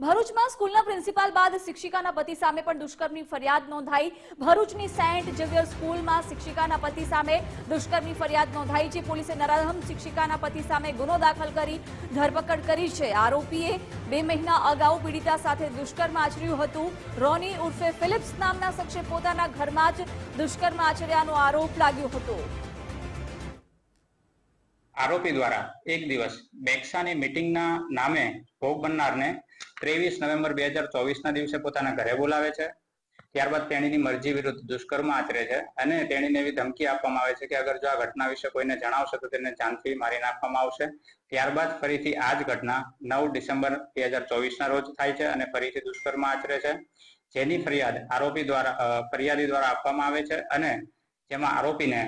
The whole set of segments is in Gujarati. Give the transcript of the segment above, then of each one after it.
ભરૂચમાં સ્કૂલના પ્રિન્સિપાલ બાદ શિક્ષિકાના પતિ સામે પણ દુષ્કર્મની ફરિયાદ નોંધાઈ. ભરૂચની સેન્ટ ઝેવિયર સ્કૂલમાં શિક્ષિકાના પતિ સામે દુષ્કર્મની ફરિયાદ નોંધાઈ છે. પોલીસે નરાધમ શિક્ષિકાના પતિ સામે ગુનો દાખલ કરી ધરપકડ કરી છે. આરોપીએ બે મહિના અગાઉ પીડિતા સાથે દુષ્કર્મ આચર્યું હતું. રોની ઉર્ફે ફિલિપ્સ નામના શખ્સે પોતાના ઘરમાં જ દુષ્કર્મ આચર્યાનો આરોપ લાગ્યો હતો. આરોપી દ્વારા એક દિવસ બેક્સાની મીટિંગના નામે ભોગ બનનારને ત્રેવીસ નવેમ્બર બે હજાર ચોવીસના દિવસે પોતાના ઘરે બોલાવે છે. ત્યારબાદ તેણીની મરજી વિરુદ્ધ દુષ્કર્મ આચરે છે અને તેણીને એવી ધમકી આપવામાં આવે છે કે અગર જો આ ઘટના વિશે કોઈને જણાવશે તો તેને જાનથી મારી નાખવામાં આવશે. ત્યારબાદ ફરીથી આ જ ઘટના નવ ડિસેમ્બર બે હજાર ચોવીસના રોજ થાય છે અને ફરીથી દુષ્કર્મ આચરે છે. જેની ફરિયાદ આરોપી દ્વારા ફરિયાદી દ્વારા આપવામાં આવે છે અને જેમાં આરોપીને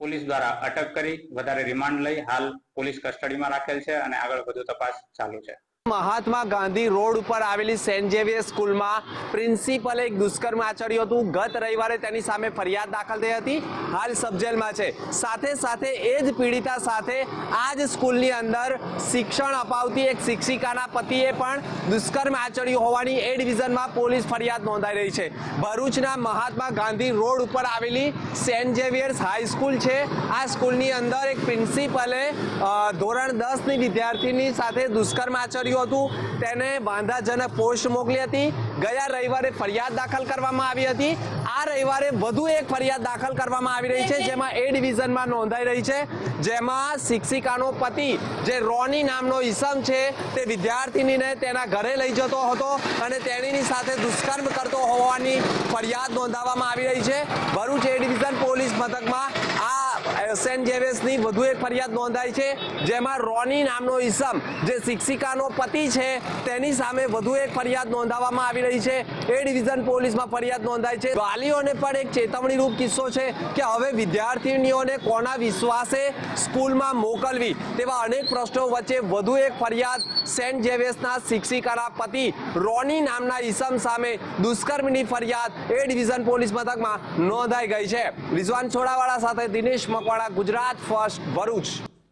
પોલીસ દ્વારા અટક કરી, વધારે રિમાન્ડ લઈ હાલ પોલીસ કસ્ટડીમાં રાખેલ છે અને આગળ વધુ તપાસ ચાલુ છે. મહાત્મા ગાંધી રોડ ઉપર આવેલી સેન્ટ ઝેવિયર સ્કૂલમાં પ્રિન્સિપલે એક દુષ્કર્મ આચર્યું હતું. ગત રવિવારે તેની સામે ફરિયાદ દાખલ થઈ હતી. હાલ સબજેલમાં છે. સાથે સાથે એ જ પીડિતા સાથે આ જ સ્કૂલની અંદર શિક્ષણ અપાવતી એક શિક્ષિકાના પતિએ પણ દુષ્કર્મ આચર્યું હોવાની એ ડિવિઝનમાં પોલીસ ફરિયાદ નોંધાઈ રહી છે. ભરૂચના મહાત્મા ગાંધી રોડ ઉપર આવેલી સેન્ટ ઝેવિયર્સ હાઈસ્કૂલ છે. આ સ્કૂલની અંદર એક પ્રિન્સિપલે ધોરણ દસની વિદ્યાર્થીની સાથે દુષ્કર્મ આચર્યું હતું. તેને બાંધાજનક પોસ્ટ મોકલી હતી. ગયા રવિવારે ફરિયાદ દાખલ કરવામાં આવી હતી. આ રવિવારે વધુ એક ફરિયાદ દાખલ કરવામાં આવી રહી છે, જેમાં એ ડિવિઝનમાં નોંધાઈ રહી છે, જેમાં શિક્ષિકાનો પતિ, જે રોની નામનો ઈસમ છે, તે વિદ્યાર્થીનીને તેના ઘરે લઈ જતો હતો અને તેણીની સાથે દુષ્કર્મ કરતો હોવાની ફરિયાદ નોંધાવવામાં આવી રહી છે. ભરૂચ એ ડિવિઝન પોલીસ મથકમાં આ સેન્ટ ઝેવિયર્સની વધુ એક ફરિયાદ નોંધાઈ છે, જેમાં રોની નામનો ઈસમ, જે શિક્ષિકાનો પતિ છે, તેની સામે વધુ એક ફરિયાદ નોંધાવવામાં આવી રહી છે. એ ડિવિઝન પોલીસમાં ફરિયાદ નોંધાઈ છે. વાલીઓને પણ એક ચેતવણીરૂપ કિસ્સો છે કે હવે વિદ્યાર્થીનીઓને કોના વિશ્વાસે સ્કૂલમાં મોકલવી? તેવા અનેક પ્રશ્નો વચ્ચે વધુ એક ફરિયાદ સેન્ટ ઝેવિયર્સના શિક્ષિકાના પતિ રોની નામના ઈસમ સામે દુષ્કર્મની ફરિયાદ એ ડિવિઝન પોલીસ મથકમાં નોંધાઈ ગઈ છે. રિઝવાન છોડાવાળા સાથે દિનેશ મકવાણા ગુજરાત ફર્સ્ટ ભરૂચ.